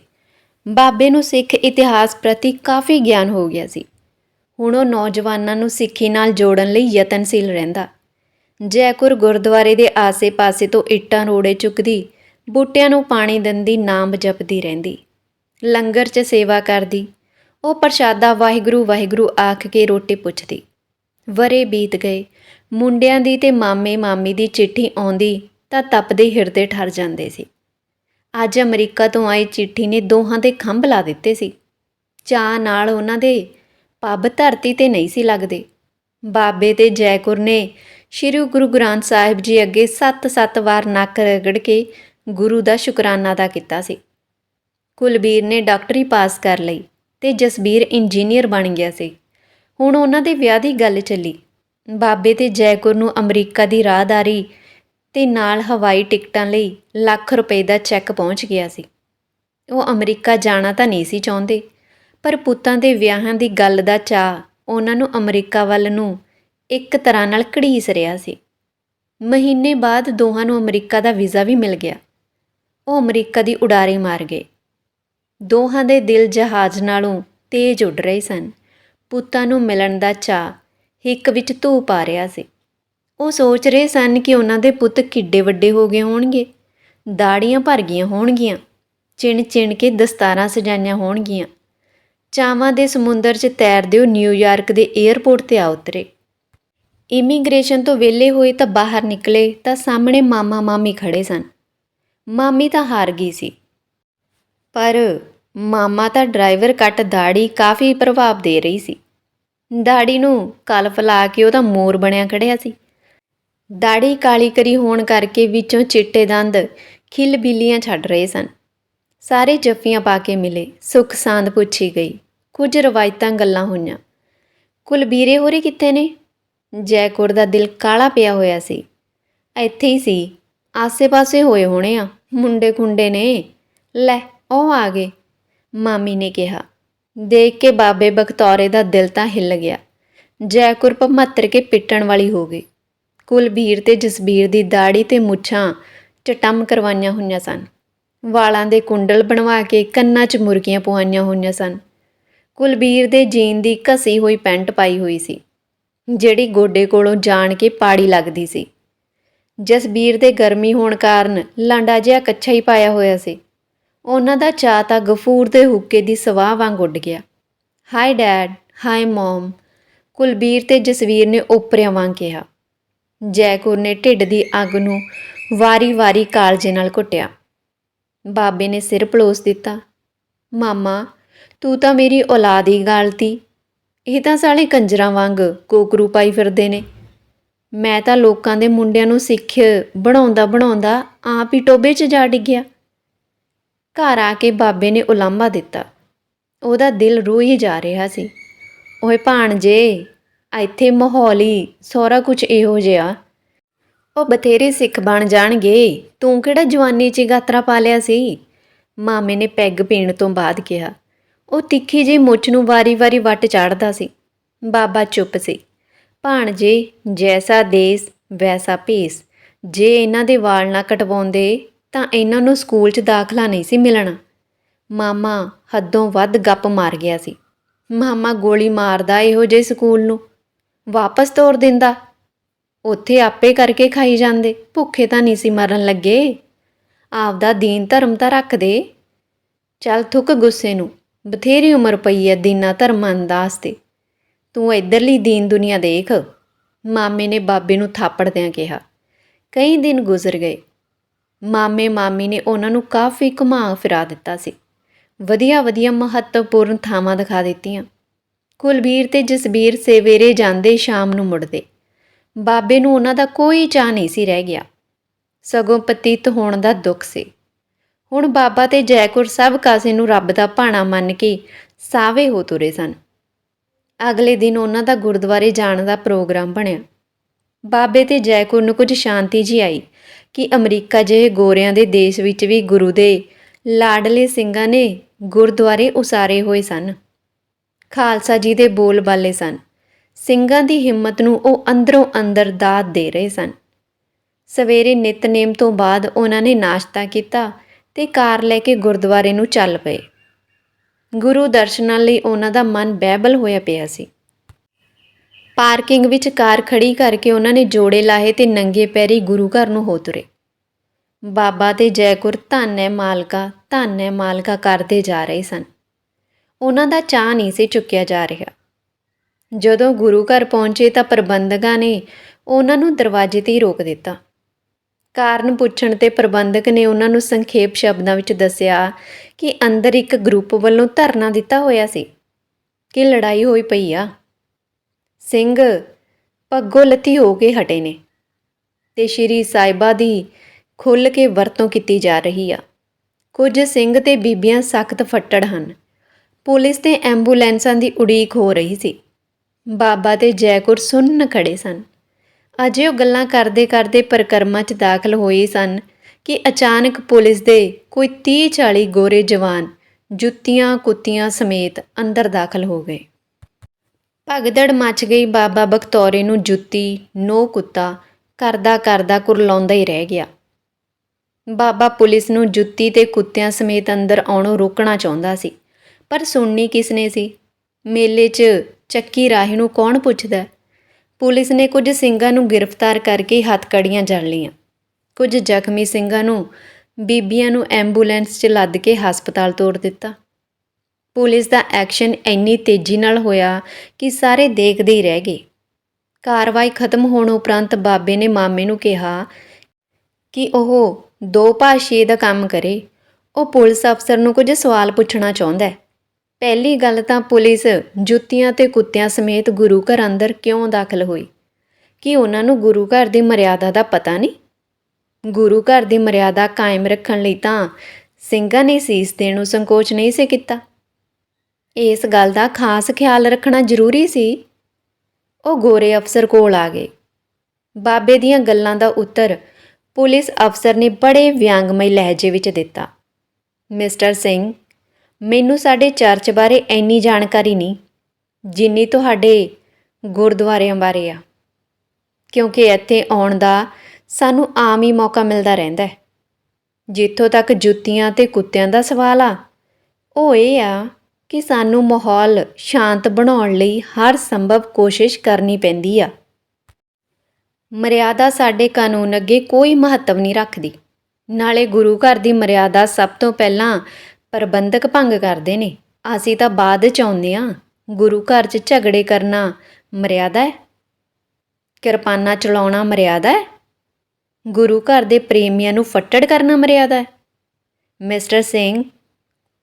ਬਾਬੇ ਨੂੰ ਸਿੱਖ ਇਤਿਹਾਸ ਪ੍ਰਤੀ ਕਾਫੀ ਗਿਆਨ ਹੋ ਗਿਆ ਸੀ। ਹੁਣ ਉਹ ਨੌਜਵਾਨਾਂ ਨੂੰ ਸਿੱਖੀ ਨਾਲ ਜੋੜਨ ਲਈ ਯਤਨਸ਼ੀਲ ਰਹਿੰਦਾ। ਜੈਕੁਰ ਗੁਰਦੁਆਰੇ ਦੇ ਆਸੇ-ਪਾਸੇ ਤੋਂ ਇੱਟਾਂ ਰੋੜੇ ਚੁੱਕਦੀ, ਬੂਟਿਆਂ ਨੂੰ ਪਾਣੀ ਦਿੰਦੀ, ਨਾਮ ਜਪਦੀ ਰਹਿੰਦੀ। ਲੰਗਰ 'ਚ ਸੇਵਾ ਕਰਦੀ, ਉਹ ਪ੍ਰਸ਼ਾਦਾ ਵਾਹਿਗੁਰੂ ਵਾਹਿਗੁਰੂ ਆਖ ਕੇ ਰੋਟੀ ਪੁੱਛਦੀ। ਵਰੇ ਬੀਤ ਗਏ, ਮੁੰਡਿਆਂ ਦੀ ਤੇ ਮਾਮੇ, ਮਾਮੀ ਦੀ ਚਿੱਠੀ ਆਉਂਦੀ ਤਾਂ ਤਪਦੇ ਹਿਰਦੇ ਠਰ ਜਾਂਦੇ ਸੀ। ਅੱਜ ਅਮਰੀਕਾ ਤੋਂ ਆਈ ਚਿੱਠੀ ਨੇ ਦੋਹਾਂ ਦੇ ਖੰਭ ਲਾ ਦਿੱਤੇ ਸੀ। ਚਾਹ ਨਾਲ ਉਹਨਾਂ ਦੇ ਪੱਬ ਧਰਤੀ ਤੇ ਨਹੀਂ ਸੀ ਲੱਗਦੇ। ਬਾਬੇ ਤੇ ਜੈਕੁਰ ਨੇ ਸ਼੍ਰੀ ਗੁਰੂ ਗ੍ਰੰਥ ਸਾਹਿਬ ਜੀ ਅੱਗੇ ਸੱਤ-ਸੱਤ ਵਾਰ ਨੱਕ ਰਗੜ ਕੇ ਗੁਰੂ ਦਾ ਸ਼ੁਕਰਾਨਾ ਅਦਾ ਕੀਤਾ ਸੀ। ਕੁਲਬੀਰ ਨੇ ਡਾਕਟਰੀ ਪਾਸ ਕਰ ਲਈ ਤੇ ਜਸਬੀਰ ਇੰਜੀਨੀਅਰ ਬਣ ਗਿਆ ਸੀ। ਹੁਣ ਉਹਨਾਂ ਦੇ ਵਿਆਹ ਦੀ ਗੱਲ ਚੱਲੀ। ਬਾਬੇ ਤੇ ਜੈਕੁਰ ਨੂੰ ਅਮਰੀਕਾ ਦੀ ਰਾਹਦਾਰੀ ਤੇ ਨਾਲ ਹਵਾਈ ਟਿਕਟਾਂ ਲਈ ਲੱਖ ਰੁਪਏ ਦਾ ਚੈੱਕ ਪਹੁੰਚ ਗਿਆ ਸੀ। ਉਹ ਅਮਰੀਕਾ ਜਾਣਾ ਤਾਂ ਨਹੀਂ ਸੀ ਚਾਹੁੰਦੇ। ਪਰ ਪੁੱਤਾਂ ਦੇ ਵਿਆਹਾਂ ਦੀ ਗੱਲ ਦਾ ਚਾਹ ਉਹਨਾਂ ਨੂੰ ਅਮਰੀਕਾ ਵੱਲ ਨੂੰ ਇੱਕ ਤਰ੍ਹਾਂ ਨਾਲ ਘੜੀਸ ਰਿਹਾ ਸੀ। ਮਹੀਨੇ ਬਾਅਦ ਦੋਹਾਂ ਨੂੰ ਅਮਰੀਕਾ ਦਾ ਵੀਜ਼ਾ ਵੀ ਮਿਲ ਗਿਆ। ਉਹ ਅਮਰੀਕਾ ਦੀ ਉਡਾਰੀ ਮਾਰ ਗਏ। ਦੋਹਾਂ ਦੇ ਦਿਲ ਜਹਾਜ਼ ਨਾਲੋਂ ਤੇਜ਼ ਉੱਡ ਰਹੇ ਸਨ। ਪੁੱਤਾਂ ਨੂੰ ਮਿਲਣ ਦਾ ਚਾਹ ਹਿੱਕ ਵਿੱਚ ਧੂ ਪਾ ਰਿਹਾ ਸੀ। ਉਹ ਸੋਚ ਰਹੇ ਸਨ ਕਿ ਉਹਨਾਂ ਦੇ ਪੁੱਤ ਕਿੱਡੇ ਵੱਡੇ ਹੋ ਗਏ ਹੋਣਗੇ। ਦਾੜੀਆਂ ਭਰ ਗਈਆਂ ਹੋਣਗੀਆਂ। ਚਿਣ ਚਿਣ ਕੇ ਦਸਤਾਰਾਂ ਸਜਾਈਆਂ ਹੋਣਗੀਆਂ। ਚਾਵਾਂ ਦੇ ਸਮੁੰਦਰ 'ਚ ਤੈਰਦੇ ਉਹ ਨਿਊਯਾਰਕ ਦੇ 에ਅਰਪੋਰਟ ਤੇ ਆ ਉਤਰੇ। ਇਮੀਗ੍ਰੇਸ਼ਨ ਤੋਂ ਵਿਹਲੇ ਹੋਏ ਤਾਂ ਬਾਹਰ ਨਿਕਲੇ ਤਾਂ ਸਾਹਮਣੇ ਮਾਮਾ ਮਾਮੀ ਖੜੇ ਸਨ। ਮਾਮੀ ਤਾਂ ਹਾਰ ਗਈ ਸੀ। ਪਰ ਮਾਮਾ ਤਾਂ ਡਰਾਈਵਰ ਕੱਟ ਦਾੜੀ ਕਾਫੀ ਪ੍ਰਭਾਵ ਦੇ ਰਹੀ ਸੀ। ਦਾੜੀ ਨੂੰ ਕਲ ਲਾ ਕੇ ਉਹਦਾ ਮੋਰ ਬਣਿਆ ਖੜਿਆ ਸੀ। ਦਾੜੀ ਕਾਲੀ ਕਰੀ ਹੋਣ ਕਰਕੇ ਵਿੱਚੋਂ ਚਿੱਟੇ ਦੰਦ ਖਿਲ ਬਿੱਲੀਆਂ ਛੱਡ ਰਹੇ ਸਨ। ਸਾਰੇ ਜੱਫੀਆਂ ਪਾ ਕੇ ਮਿਲੇ। ਸੁੱਖ ਸਾਂਦ ਪੁੱਛੀ ਗਈ। ਕੁਝ ਰਵਾਇਤਾਂ ਗੱਲਾਂ ਹੋਈਆਂ। ਕੁਲਬੀਰੇ ਹੋਰੇ ਕਿੱਥੇ ਨੇ? ਜੈਕੁਰ ਦਾ ਦਿਲ ਕਾਲਾ ਪਿਆ ਹੋਇਆ ਸੀ। ਇੱਥੇ ਹੀ ਸੀ। ਆਸੇ-ਪਾਸੇ ਹੋਏ ਹੋਣੇ ਆ। ਮੁੰਡੇ ਖੁੰਡੇ ਨੇ। ਲੈ, ਉਹ ਆ ਗਏ। ਮਾਮੀ ਨੇ ਕਿਹਾ। ਦੇਖ ਕੇ ਬਾਬੇ ਬਖਤੌਰੇ ਦਾ ਦਿਲ ਤਾਂ ਹਿੱਲ ਗਿਆ। ਜੈਕੁਰ ਭਮੱਤਰ ਕੇ ਪਿੱਟਣ ਵਾਲੀ ਹੋ ਗਈ। ਕੁਲਬੀਰ ਤੇ ਜਸਬੀਰ ਦੀ ਦਾੜੀ ਤੇ ਮੁੱਛਾਂ ਚਟਮ ਕਰਵਾਈਆਂ ਹੋਈਆਂ ਸਨ। ਵਾਲਾਂ ਦੇ ਕੁੰਡਲ ਬਣਵਾ ਕੇ ਕੰਨਾਂ 'ਚ ਮੁਰਗੀਆਂ ਪਵਾਈਆਂ ਹੋਈਆਂ ਸਨ। ਕੁਲਬੀਰ ਦੇ ਜੀਨ ਦੀ ਘਸੀ ਹੋਈ ਪੈਂਟ ਪਾਈ ਹੋਈ ਸੀ, ਜਿਹੜੀ ਗੋਡੇ ਕੋਲੋਂ ਜਾਣ ਕੇ ਪਾੜੀ ਲੱਗਦੀ ਸੀ। ਜਸਬੀਰ ਦੇ ਗਰਮੀ ਹੋਣ ਕਾਰਨ ਲਾਂਡਾ ਜਿਹਾ ਕੱਛਾ ਹੀ ਪਾਇਆ ਹੋਇਆ ਸੀ। ਉਹਨਾਂ ਦਾ ਚਾਹ ਤਾਂ ਗਫੂਰ ਦੇ ਹੁੱਕੇ ਦੀ ਸਵਾਹ ਵਾਂਗ ਉੱਡ ਗਿਆ। Hi dad hi mum, Kulbir ਤੇ ਜਸਵੀਰ ਨੇ ਓਪਰਿਆਂ ਵਾਂਗ ਕਿਹਾ। ਜੈਕੁਰ ਨੇ ਢਿੱਡ ਦੀ ਅੱਗ ਨੂੰ ਵਾਰੀ-ਵਾਰੀ ਕਾਲਜੇ ਨਾਲ ਘੁੱਟਿਆ। ਬਾਬੇ ਨੇ ਸਿਰ ਪਲੋਸ ਦਿੱਤਾ। ਮਾਮਾ, ਤੂੰ ਤਾਂ ਮੇਰੀ ਔਲਾਦ ਹੀ ਗਾਲਤੀ। ਇਹ ਤਾਂ ਸਾਲੇ ਕੰਜਰਾਂ ਵਾਂਗ ਕੋਕਰੂ ਪਾਈ ਫਿਰਦੇ ਨੇ। ਮੈਂ ਤਾਂ ਲੋਕਾਂ ਦੇ ਮੁੰਡਿਆਂ ਨੂੰ ਸਿੱਖ ਬਣਾਉਂਦਾ ਬਣਾਉਂਦਾ ਆਪ ਹੀ ਟੋਬੇ 'ਚ ਜਾ ਡਿੱਗਿਆ। ਘਰ ਆ ਕੇ ਬਾਬੇ ਨੇ ਉਲਾਂਭਾ ਦਿੱਤਾ। ਉਹਦਾ ਦਿਲ ਰੋਈ ਜਾ ਰਿਹਾ ਸੀ। ਓਏ ਭਾਣਜੇ, ਇੱਥੇ ਮਾਹੌਲ ਹੀ ਸਾਰਾ ਕੁਝ ਇਹੋ ਜਿਹਾ ਉਹ ਬਥੇਰੇ ਸਿੱਖ ਬਣ ਜਾਣਗੇ। ਤੂੰ ਕਿਹੜਾ ਜਵਾਨੀ 'ਚ ਗਾਤਰਾ ਪਾ ਲਿਆ ਸੀ? ਮਾਮੇ ਨੇ ਪੈਗ ਪੀਣ ਤੋਂ ਬਾਅਦ ਕਿਹਾ। ਉਹ ਤਿੱਖੀ ਜਿਹੀ ਮੁੱਛ ਨੂੰ ਵਾਰੀ-ਵਾਰੀ ਵੱਟ ਚਾੜਦਾ ਸੀ। ਬਾਬਾ ਚੁੱਪ ਸੀ। ਭਾਣਜੇ, ਜੈਸਾ ਦੇਸ, ਵੈਸਾ ਭੇਸ। ਜੇ ਇਹਨਾਂ ਦੇ ਵਾਲ ਨਾ ਕਟਵਾਉਂਦੇ, ਤਾਂ ਇਹਨਾਂ ਨੂੰ ਸਕੂਲ 'ਚ ਦਾਖਲਾ ਨਹੀਂ ਸੀ ਮਿਲਣਾ। ਮਾਮਾ ਹੱਦੋਂ ਵੱਧ ਗੱਪ ਮਾਰ ਗਿਆ ਸੀ। ਮਾਮਾ ਗੋਲੀ ਮਾਰਦਾ ਇਹੋ ਜਿਹੇ ਸਕੂਲ ਨੂੰ। ਵਾਪਸ ਤੋਰ ਦਿੰਦਾ। ਉੱਥੇ ਆਪੇ ਕਰਕੇ ਖਾਈ ਜਾਂਦੇ। ਭੁੱਖੇ ਤਾਂ ਨਹੀਂ ਸੀ ਮਰਨ ਲੱਗੇ। ਆਪਦਾ ਦੀਨ ਧਰਮ ਤਾਂ ਰੱਖਦੇ ਚੱਲ ਥੁੱਕ ਗੁੱਸੇ ਨੂੰ। ਬਥੇਰੀ ਉਮਰ ਪਈ ਐ ਦੀਨਾ ਧਰਮਾਂ ਅੰਦਾਸ ਤੇ। ਤੂੰ ਇਧਰਲੀ ਦੀਨ ਦੁਨੀਆ ਦੇਖ। ਮਾਮੇ ਨੇ ਬਾਬੇ ਨੂੰ ਥਾਪੜਦਿਆਂ ਕਿਹਾ। ਕਈ ਦਿਨ ਗੁਜ਼ਰ ਗਏ। ਮਾਮੇ ਮਾਮੀ ਨੇ ਉਹਨਾਂ ਨੂੰ ਕਾਫੀ ਘੁਮਾ ਫਿਰਾ ਦਿੱਤਾ ਸੀ। ਵਧੀਆ ਵਧੀਆ ਮਹੱਤਵਪੂਰਨ ਥਾਵਾਂ ਦਿਖਾ ਦਿੱਤੀਆਂ। ਕੁਲਬੀਰ ਤੇ ਜਸਬੀਰ ਸਵੇਰੇ ਜਾਂਦੇ ਸ਼ਾਮ ਨੂੰ ਮੁੜਦੇ। ਬਾਬੇ ਨੂੰ ਉਹਨਾਂ ਦਾ ਕੋਈ ਚਾਹ ਨਹੀਂ ਸੀ ਰਹਿ ਗਿਆ। ਸਗੋਂ ਪਤੀਤ ਹੋਣ ਦਾ ਦੁੱਖ ਸੀ। ਹੁਣ ਬਾਬਾ ਤੇ ਜੈਕੁਰ ਸਭ ਕਾਸੇ ਨੂੰ ਰੱਬ ਦਾ ਭਾਣਾ ਮੰਨ ਕੇ ਸਾਵੇ ਹੋ ਤੁਰੇ ਸਨ। ਅਗਲੇ ਦਿਨ ਉਹਨਾਂ ਦਾ ਗੁਰਦੁਆਰੇ ਜਾਣ ਦਾ ਪ੍ਰੋਗਰਾਮ ਬਣਿਆ। ਬਾਬੇ ਤੇ ਜੈਕੁਰ ਨੂੰ ਕੁਝ ਸ਼ਾਂਤੀ ਜੀ ਆਈ ਕਿ ਅਮਰੀਕਾ ਜਿਹੇ ਗੋਰਿਆਂ ਦੇ ਦੇਸ਼ ਵਿੱਚ ਵੀ ਗੁਰੂ ਦੇ ਲਾਡਲੇ ਸਿੰਘਾਂ ਨੇ ਗੁਰਦੁਆਰੇ ਉਸਾਰੇ ਹੋਏ ਸਨ। ਖਾਲਸਾ ਜੀ ਦੇ ਬੋਲ ਬਾਲੇ ਸਨ। ਸਿੰਘਾਂ ਦੀ ਹਿੰਮਤ ਨੂੰ ਉਹ ਅੰਦਰੋਂ ਅੰਦਰ ਦਾਤ ਦੇ ਰਹੇ ਸਨ। ਸਵੇਰੇ ਨਿਤਨੇਮ ਤੋਂ ਬਾਅਦ ਉਹਨਾਂ ਨੇ ਨਾਸ਼ਤਾ ਕੀਤਾ ਤੇ ਕਾਰ ਲੈ ਕੇ ਗੁਰਦੁਆਰੇ ਨੂੰ ਚੱਲ ਪਏ। ਗੁਰੂ ਦਰਸ਼ਨਾਂ ਲਈ ਉਹਨਾਂ ਦਾ ਮਨ ਬਹਿਬਲ ਹੋਇਆ ਪਿਆ ਸੀ। ਪਾਰਕਿੰਗ ਵਿੱਚ ਕਾਰ ਖੜੀ ਕਰਕੇ ਉਹਨਾਂ ਨੇ ਜੋੜੇ ਲਾਹੇ ਤੇ ਨੰਗੇ ਪੈਰੀ ਗੁਰੂ ਘਰ ਨੂੰ ਹੋ ਤੁਰੇ। ਬਾਬਾ ਤੇ ਜੈਕੁਰ ਧੰਨ ਹੈ ਮਾਲਕਾ, ਧੰਨ ਹੈ ਮਾਲਕਾ ਕਰਦੇ ਜਾ ਰਹੇ ਸਨ। ਉਹਨਾਂ ਦਾ ਚਾਹ ਨਹੀਂ ਸੀ ਚੁੱਕਿਆ ਜਾ ਰਿਹਾ। ਜਦੋਂ ਗੁਰੂ ਘਰ ਪਹੁੰਚੇ ਤਾਂ ਪ੍ਰਬੰਧਕਾਂ ਨੇ ਉਹਨਾਂ ਨੂੰ ਦਰਵਾਜ਼ੇ ਤੇ ਹੀ ਰੋਕ ਦਿੱਤਾ। ਕਾਰਨ ਪੁੱਛਣ ਤੇ ਪ੍ਰਬੰਧਕ ਨੇ ਉਹਨਾਂ ਨੂੰ ਸੰਖੇਪ ਸ਼ਬਦਾਂ ਵਿੱਚ ਦੱਸਿਆ ਕਿ ਅੰਦਰ ਇੱਕ ਗਰੁੱਪ ਵੱਲੋਂ ਧਰਨਾ ਦਿੱਤਾ ਹੋਇਆ ਸੀ ਕਿ ਲੜਾਈ ਹੋਈ ਪਈ ਆ। ਸਿੰਘ ਪੱਗੋ ਲੱਥੀ ਹੋ ਕੇ ਹਟੇ ਨੇ ਤੇ ਸ਼੍ਰੀ ਸਾਹਿਬਾ ਦੀ ਖੁੱਲ੍ਹ ਕੇ ਵਰਤੋਂ ਕੀਤੀ ਜਾ ਰਹੀ ਆ। ਕੁਝ ਸਿੰਘ ਤੇ ਬੀਬੀਆਂ ਸਖਤ ਫੱਟੜ ਹਨ। ਪੁਲਿਸ ਤੇ ਐਂਬੂਲੈਂਸਾਂ ਦੀ ਉਡੀਕ ਹੋ ਰਹੀ ਸੀ। ਬਾਬਾ ਤੇ ਜੈਕੁਰ ਸੁਣਨ ਖੜੇ ਸਨ। ਅਜੇ ਉਹ ਗੱਲਾਂ ਕਰਦੇ ਕਰਦੇ ਪਰਕਰਮਾ 'ਚ ਦਾਖਲ ਹੋਏ ਸਨ ਕਿ ਅਚਾਨਕ ਪੁਲਿਸ ਦੇ ਕੋਈ 30-40 ਗੋਰੇ ਜਵਾਨ ਜੁੱਤੀਆਂ ਕੁੱਤੀਆਂ ਸਮੇਤ ਅੰਦਰ ਦਾਖਲ ਹੋ ਗਏ। ਭਗਦੜ ਮਚ ਗਈ ਬਾਬਾ ਬਖਤੌਰੇ ਨੂੰ ਜੁੱਤੀ ਨੋ ਕੁੱਤਾ ਕਰਦਾ ਕਰਦਾ ਕੁਰਲਾਉਂਦਾ ਹੀ ਰਹਿ ਗਿਆ। ਬਾਬਾ ਪੁਲਿਸ ਨੂੰ ਜੁੱਤੀ ਤੇ ਕੁੱਤਿਆਂ ਸਮੇਤ ਅੰਦਰ ਆਉਣੋਂ ਰੋਕਣਾ ਚਾਹੁੰਦਾ ਸੀ, ਪਰ ਸੁਣਨੀ ਕਿਸ ਨੇ ਸੀ? ਮੇਲੇ 'ਚ ਚੱਕੀ ਰਾਹੀ ਨੂੰ ਕੌਣ ਪੁੱਛਦਾ ਪੁਲਿਸ ਨੇ ਕੁਝ ਸਿੰਘਾਂ ਨੂੰ ਗ੍ਰਿਫਤਾਰ ਕਰਕੇ ਹੱਥਕੜੀਆਂ ਜੜ ਲਈਆਂ। ਕੁਝ ਜ਼ਖਮੀ ਸਿੰਘਾਂ ਨੂੰ ਬੀਬੀਆਂ ਨੂੰ ਐਂਬੂਲੈਂਸ 'ਚ ਲੱਦ ਕੇ ਹਸਪਤਾਲ ਤੋੜ ਦਿੱਤਾ। ਪੁਲਿਸ ਦਾ ਐਕਸ਼ਨ ਇੰਨੀ ਤੇਜ਼ੀ ਨਾਲ ਹੋਇਆ ਕਿ ਸਾਰੇ ਦੇਖਦੇ ਹੀ ਰਹਿ ਗਏ। ਕਾਰਵਾਈ ਖਤਮ ਹੋਣ ਉਪਰੰਤ ਬਾਬੇ ਨੇ ਮਾਮੇ ਨੂੰ ਕਿਹਾ ਕਿ ਉਹ ਦੋ ਭਾਸ਼ੀਏ ਦਾ ਕੰਮ ਕਰੇ। ਉਹ ਪੁਲਿਸ ਅਫਸਰ ਨੂੰ ਕੁਝ ਸਵਾਲ ਪੁੱਛਣਾ ਚਾਹੁੰਦਾ ਹੈ। ਪਹਿਲੀ ਗੱਲ ਤਾਂ ਪੁਲਿਸ ਜੁੱਤੀਆਂ ਤੇ ਕੁੱਤਿਆਂ ਸਮੇਤ ਗੁਰੂ ਘਰ ਅੰਦਰ ਕਿਉਂ ਦਾਖਲ ਹੋਈ? ਕਿ ਉਹਨਾਂ ਨੂੰ ਗੁਰੂ ਘਰ ਦੀ ਮਰਿਆਦਾ ਦਾ ਪਤਾ ਨਹੀਂ? ਗੁਰੂ ਘਰ ਦੀ ਮਰਿਆਦਾ ਕਾਇਮ ਰੱਖਣ ਲਈ ਤਾਂ ਸਿੰਘਾਂ ਨੇ ਸੀਸ ਦੇਣ ਨੂੰ ਸੰਕੋਚ ਨਹੀਂ ਸੀ ਕੀਤਾ। ਇਸ ਗੱਲ ਦਾ ਖਾਸ ਖਿਆਲ ਰੱਖਣਾ ਜ਼ਰੂਰੀ ਸੀ। ਉਹ ਗੋਰੇ ਅਫਸਰ ਕੋਲ ਆ ਗਏ। ਬਾਬੇ ਦੀਆਂ ਗੱਲਾਂ ਦਾ ਉੱਤਰ ਪੁਲਿਸ ਅਫਸਰ ਨੇ ਬੜੇ ਵਿਅੰਗਮਈ ਲਹਿਜੇ ਵਿੱਚ ਦਿੱਤਾ। ਮਿਸਟਰ ਸਿੰਘ ਮੈਨੂੰ ਸਾਡੇ ਚਰਚ ਬਾਰੇ ਇੰਨੀ ਜਾਣਕਾਰੀ ਨਹੀਂ, ਜਿੰਨੀ ਤੁਹਾਡੇ ਗੁਰਦੁਆਰਿਆਂ ਬਾਰੇ ਆ। ਕਿਉਂਕਿ ਇੱਥੇ ਆਉਣ ਦਾ ਸਾਨੂੰ ਆਮ ਹੀ ਮੌਕਾ ਮਿਲਦਾ ਰਹਿੰਦਾ ਹੈ। ਜਿੱਥੋਂ ਤੱਕ ਜੁੱਤੀਆਂ ਤੇ ਕੁੱਤਿਆਂ ਦਾ ਸਵਾਲ ਆ, ਉਹ ਇਹ ਆ ਕਿ ਸਾਨੂੰ ਮਾਹੌਲ ਸ਼ਾਂਤ ਬਣਾਉਣ ਲਈ ਹਰ ਸੰਭਵ ਕੋਸ਼ਿਸ਼ ਕਰਨੀ ਪੈਂਦੀ ਆ। ਮਰਿਆਦਾ ਸਾਡੇ ਕਾਨੂੰਨ ਅੱਗੇ ਕੋਈ ਮਹੱਤਵ ਨਹੀਂ ਰੱਖਦੀ। ਨਾਲੇ ਗੁਰੂ ਘਰ ਦੀ ਮਰਿਆਦਾ ਸਭ ਤੋਂ ਪਹਿਲਾਂ ਪ੍ਰਬੰਧਕ ਭੰਗ ਕਰਦੇ ਨੇ। ਅਸੀਂ ਤਾਂ ਬਾਅਦ ਚ ਆਉਂਦੇ ਆ ਗੁਰੂ ਘਰ 'ਚ ਝਗੜੇ ਕਰਨਾ ਮਰਿਆਦਾ ਹੈ? ਕਿਰਪਾਨਾਂ ਚਲਾਉਣਾ ਮਰਿਆਦਾ ਹੈ? ਗੁਰੂ ਘਰ ਦੇ ਪ੍ਰੇਮੀਆਂ ਨੂੰ ਫੱਟੜ ਕਰਨਾ ਮਰਿਆਦਾ ਹੈ? ਮਿਸਟਰ ਸਿੰਘ,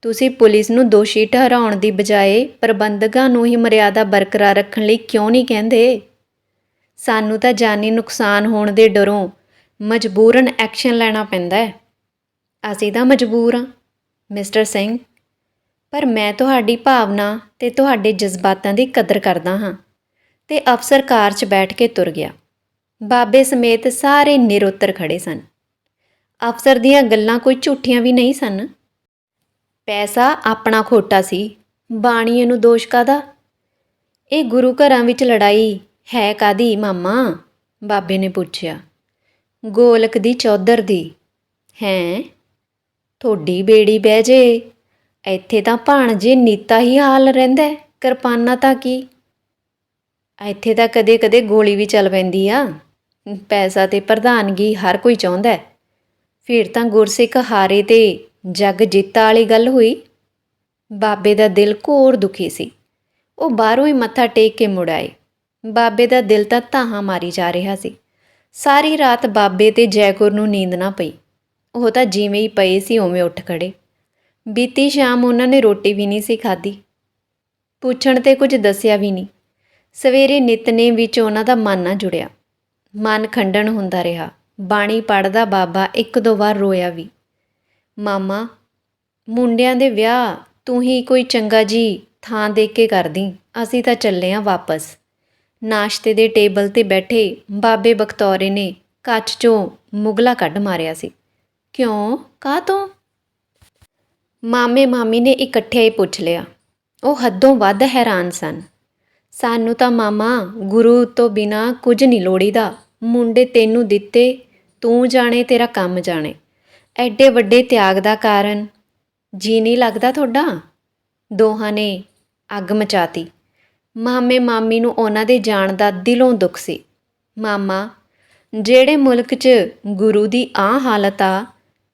ਤੁਸੀਂ ਪੁਲਿਸ ਨੂੰ ਦੋਸ਼ੀ ਠਹਿਰਾਉਣ ਦੀ ਬਜਾਏ ਪ੍ਰਬੰਧਕਾਂ ਨੂੰ ਹੀ ਮਰਿਆਦਾ ਬਰਕਰਾਰ ਰੱਖਣ ਲਈ ਕਿਉਂ ਨਹੀਂ ਕਹਿੰਦੇ? ਸਾਨੂੰ ਤਾਂ ਜਾਨੀ ਨੁਕਸਾਨ ਹੋਣ ਦੇ ਡਰੋਂ ਮਜਬੂਰਨ ਐਕਸ਼ਨ ਲੈਣਾ ਪੈਂਦਾ ਹੈ। ਅਸੀਂ ਤਾਂ ਮਜਬੂਰ ਹਾਂ। ਮਿਸਟਰ ਸਿੰਘ, ਪਰ ਮੈਂ ਤੁਹਾਡੀ ਭਾਵਨਾ ਤੇ ਤੁਹਾਡੇ ਜਜ਼ਬਾਤਾਂ ਦੀ ਕਦਰ ਕਰਦਾ ਹਾਂ ਤੇ ਅਫਸਰ ਕਾਰ 'ਚ ਬੈਠ ਕੇ ਤੁਰ ਗਿਆ। ਬਾਬੇ ਸਮੇਤ ਸਾਰੇ ਨਿਰਉੱਤਰ ਖੜੇ ਸਨ। ਅਫਸਰ ਦੀਆਂ ਗੱਲਾਂ ਕੋਈ ਝੂਠੀਆਂ ਵੀ ਨਹੀਂ ਸਨ। ਪੈਸਾ ਆਪਣਾ ਖੋਟਾ ਸੀ, ਬਾਣੀਏ ਨੂੰ ਦੋਸ਼ ਕਾਦਾ ਇਹ ਗੁਰੂ ਘਰਾਂ ਵਿੱਚ ਲੜਾਈ ਹੈ ਕਾਦੀ ਮਾਮਾ? ਬਾਬੇ ਨੇ ਪੁੱਛਿਆ। ਗੋਲਕ ਦੀ ਚੌਧਰ ਦੀ। ਹੈ? ਥੋੜੀ ਬੇੜੀ ਬਹਿ ਜੇ। ਇੱਥੇ ਤਾਂ ਭਾਣਜੇ ਨੀਤਾ ਹੀ ਹਾਲ ਰਹਿੰਦਾ ਕਿਰਪਾਨਾ ਤਾਂ ਕੀ? ਇੱਥੇ ਤਾਂ ਕਦੇ-ਕਦੇ ਗੋਲੀ ਵੀ ਚੱਲ ਪੈਂਦੀ ਆ। ਪੈਸਾ ਤੇ ਪ੍ਰਧਾਨਗੀ ਹਰ ਕੋਈ ਚਾਹੁੰਦਾ ਫਿਰ ਤਾਂ ਗੁਰਸਿੱਖ ਹਾਰੇ ਤੇ ਜੱਗ ਜਿੱਤਾ ਵਾਲੀ ਗੱਲ ਹੋਈ। ਬਾਬੇ ਦਾ ਦਿਲ ਘੋਰ ਦੁਖੀ ਸੀ। ਉਹ ਬਾਹਰੋਂ ਹੀ ਮੱਥਾ ਟੇਕ ਕੇ ਮੁੜ ਆਏ। ਬਾਬੇ ਦਾ ਦਿਲ ਤਾਂ ਧਾਹਾਂ ਮਾਰੀ ਜਾ ਰਿਹਾ ਸੀ। ਸਾਰੀ ਰਾਤ ਬਾਬੇ ਤੇ ਜੈਕੁਰ ਨੂੰ ਨੀਂਦ ਨਾ ਪਈ। ਉਹ ਤਾਂ ਜਿਵੇਂ ਹੀ ਪਏ ਸੀ ਉਵੇਂ ਉੱਠ ਖੜੇ। ਬੀਤੀ ਸ਼ਾਮ ਉਹਨਾਂ ਨੇ ਰੋਟੀ ਵੀ ਨਹੀਂ ਸੀ ਖਾਧੀ। ਪੁੱਛਣ ਤੇ ਕੁਝ ਦੱਸਿਆ ਵੀ ਨਹੀਂ। ਸਵੇਰੇ ਨਿਤਨੇਮ ਵਿੱਚ ਉਹਨਾਂ ਦਾ ਮਨ ਨਾ ਜੁੜਿਆ। ਮਨ ਖੰਡਣ ਹੁੰਦਾ ਰਿਹਾ। ਬਾਣੀ ਪੜਦਾ ਬਾਬਾ ਇੱਕ ਦੋ ਵਾਰ ਰੋਇਆ ਵੀ। ਮਾਮਾ, ਮੁੰਡਿਆਂ ਦੇ ਵਿਆਹ ਤੂੰ ਹੀ ਕੋਈ ਚੰਗਾ ਜੀ ਥਾਂ ਦੇਖ ਕੇ ਕਰਦੀ। ਅਸੀਂ ਤਾਂ ਚੱਲੇ ਆਂ ਵਾਪਸ। ਨਾਸ਼ਤੇ ਦੇ ਟੇਬਲ ਤੇ ਬੈਠੇ ਬਾਬੇ ਬਖਤੌਰੇ ਨੇ ਕੱਚ ਚੋਂ ਮੁਗਲਾ ਕੱਢ ਮਾਰਿਆ ਸੀ। ਕਿਉਂ? ਕਾਹ ਤੋਂ? ਮਾਮੇ ਮਾਮੀ ਨੇ ਇਕੱਠੇ ਹੀ ਪੁੱਛ ਲਿਆ। ਉਹ ਹੱਦੋਂ ਵੱਧ ਹੈਰਾਨ ਸਨ। ਸਾਨੂੰ ਤਾਂ ਮਾਮਾ, ਗੁਰੂ ਤੋਂ ਬਿਨਾ ਕੁਝ ਨਹੀਂ ਲੋੜੀਦਾ। ਮੁੰਡੇ ਤੈਨੂੰ ਦਿੱਤੇ, ਤੂੰ ਜਾਣੇ, ਤੇਰਾ ਕੰਮ ਜਾਣੇ। ਐਡੇ ਵੱਡੇ ਤਿਆਗ ਦਾ ਕਾਰਨ। ਜੀ ਨਹੀਂ ਲੱਗਦਾ ਤੁਹਾਡਾ? ਦੋਹਾਂ ਨੇ ਅੱਗ ਮਚਾਤੀ। ਮਾਮੇ ਮਾਮੀ ਨੂੰ ਉਹਨਾਂ ਦੇ ਜਾਣ ਦਾ ਦਿਲੋਂ ਦੁੱਖ ਸੀ। ਮਾਮਾ, ਜਿਹੜੇ ਮੁਲਕ 'ਚ ਗੁਰੂ ਦੀ ਆ ਹਾਲਤ ਆ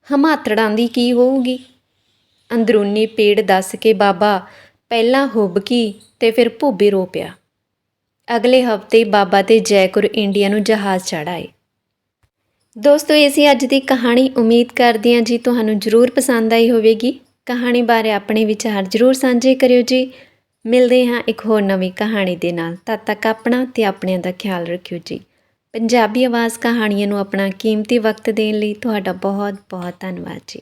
ਹਮਾਤੜਾਂ ਦੀ ਕੀ ਹੋਊਗੀ? ਅੰਦਰੂਨੀ ਪੀੜ ਦੱਸ ਕੇ ਬਾਬਾ ਪਹਿਲਾਂ ਹੁਬਕੀ ਤੇ ਫਿਰ ਭੁੱਬੀ ਰੋ ਪਿਆ। ਅਗਲੇ ਹਫ਼ਤੇ ਬਾਬਾ ਤੇ ਜੈਕੁਰ ਇੰਡੀਆ ਨੂੰ ਜਹਾਜ਼ ਚੜਾਏ ਦੋਸਤੋ ਇਹ ਸੀ ਅੱਜ ਦੀ ਕਹਾਣੀ ਉਮੀਦ ਕਰਦੇ ਹਾਂ ਜੀ ਤੁਹਾਨੂੰ ਜ਼ਰੂਰ ਪਸੰਦ ਆਈ ਹੋਵੇਗੀ। ਕਹਾਣੀ ਬਾਰੇ ਆਪਣੇ ਵਿਚਾਰ ਜ਼ਰੂਰ ਸਾਂਝੇ ਕਰਿਓ ਜੀ। ਮਿਲਦੇ ਹਾਂ ਇੱਕ ਹੋਰ ਨਵੀਂ ਕਹਾਣੀ ਦੇ ਨਾਲ। ਤਦ ਤੱਕ ਆਪਣਾ ਤੇ ਆਪਣਿਆਂ ਦਾ ਖਿਆਲ ਰੱਖਿਓ ਜੀ। ਪੰਜਾਬੀ ਆਵਾਜ਼ ਕਹਾਣੀਆਂ ਨੂੰ ਆਪਣਾ ਕੀਮਤੀ ਵਕਤ ਦੇਣ ਲਈ ਤੁਹਾਡਾ ਬਹੁਤ ਬਹੁਤ ਧੰਨਵਾਦ ਜੀ।